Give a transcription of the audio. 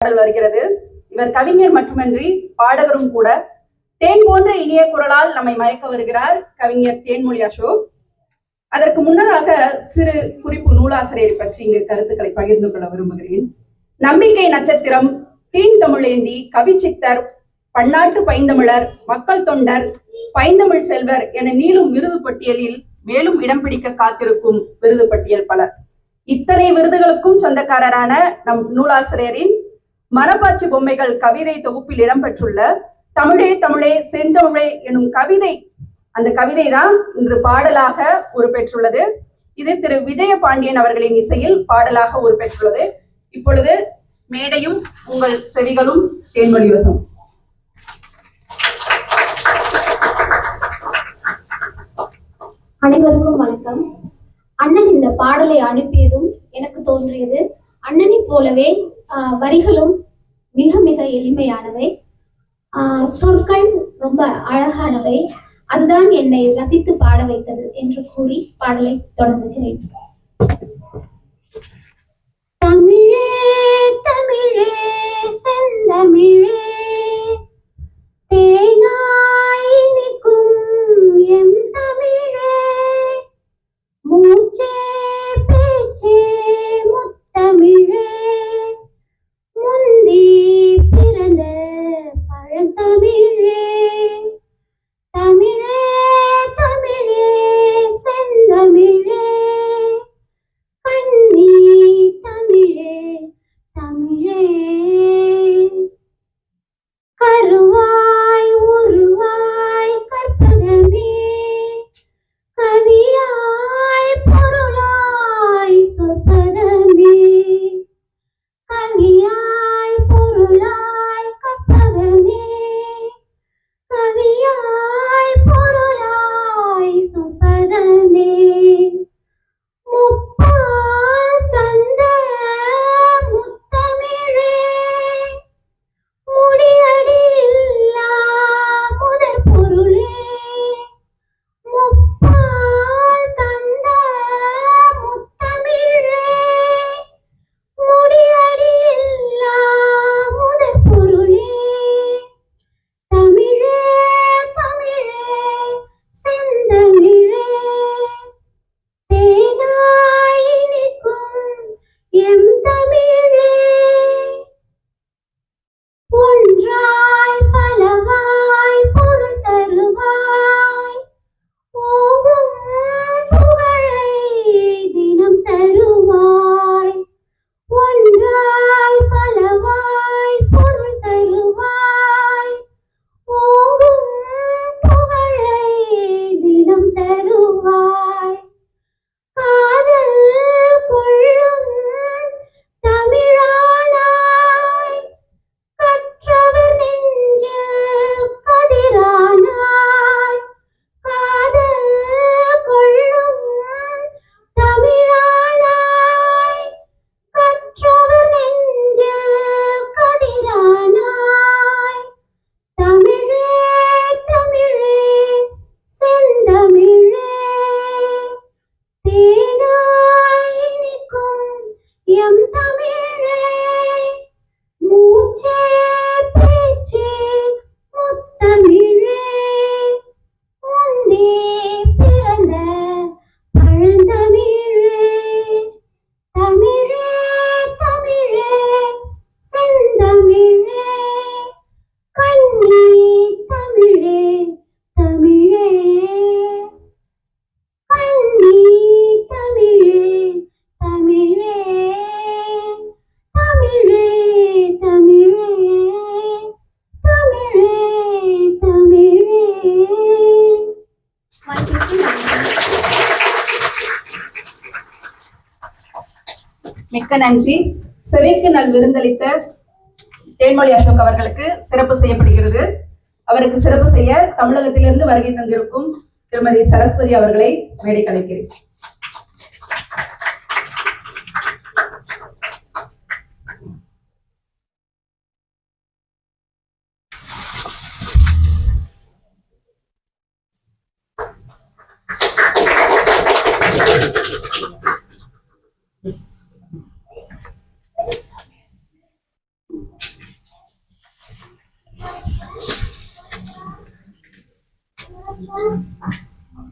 பாடல் வருகிறது. இவர் கவிஞர் மட்டுமன்றி பாடகரும் கூட. தேன் போன்ற இனிய குரலால் நம்மை மயக்க வருகிறார் கவிஞர் தேன்மொழி அசோக். அதற்கு முன்னதாக சிறு குறிப்பு நூலாசிரியரை பற்றி இங்கு கருத்துக்களை பகிர்ந்து கொள்ள விரும்புகிறேன். நம்பிக்கை நட்சத்திரம் தீன் தமிழேந்தி கவிச்சித்தர் பன்னாட்டு பைந்தமிழர் மக்கள் தொண்டர் பைந்தமிழ் செல்வர் என நீளும் விருது பட்டியலில் மேலும் இடம் பிடிக்க காத்திருக்கும் விருது பட்டியல் பலர். இத்தனை விருதுகளுக்கும் சொந்தக்காரரான நம் நூலாசிரியரின் மரப்பாச்சி பொம்மைகள் கவிதை தொகுப்பில் இடம்பெற்றுள்ள தமிழே தமிழே செந்தமிழே எனும் கவிதை அந்த கவிதை தான் இன்று பாடலாக உருப்பெற்றுள்ளது. இது திரு விஜய பாண்டியன் அவர்களின் இசையில் பாடலாக உருப்பெற்றுள்ளது. இப்பொழுது மேடையும் உங்கள் செவிகளும் தேன்மொழி வசம். அனைவருக்கும் வணக்கம். அண்ணன் இந்த பாடலை அனுப்பியதும் எனக்கு தோன்றியது. அண்ணனைப் போலவே வரிகளும் மிக மிக எளிமையானவை. ஆஹ், சொற்கள் ரொம்ப அழகானவை. அதுதான் என்னை ரசித்து பாட வைத்தது என்று கூறி பாடலை தொடங்குகிறேன். தமிழே தமிழே செந்தமிழே தமிழே கண்ணே தமிழே தமிழே. கண்ணே தமிழே தமிழே. தமிழே தமிழே. தமிழே தமிழே. மிக்க நன்றி. சிறைக்கு நல் விருந்தளித்த தேன்மொழி அசோக் அவர்களுக்கு சிறப்பு செய்யப்படுகிறது அவருக்கு சிறப்பு செய்ய தமிழகத்திலிருந்து வருகை தந்திருக்கும் திருமதி சரஸ்வதி அவர்களை மேடை கலைக்கிறேன் Thank you.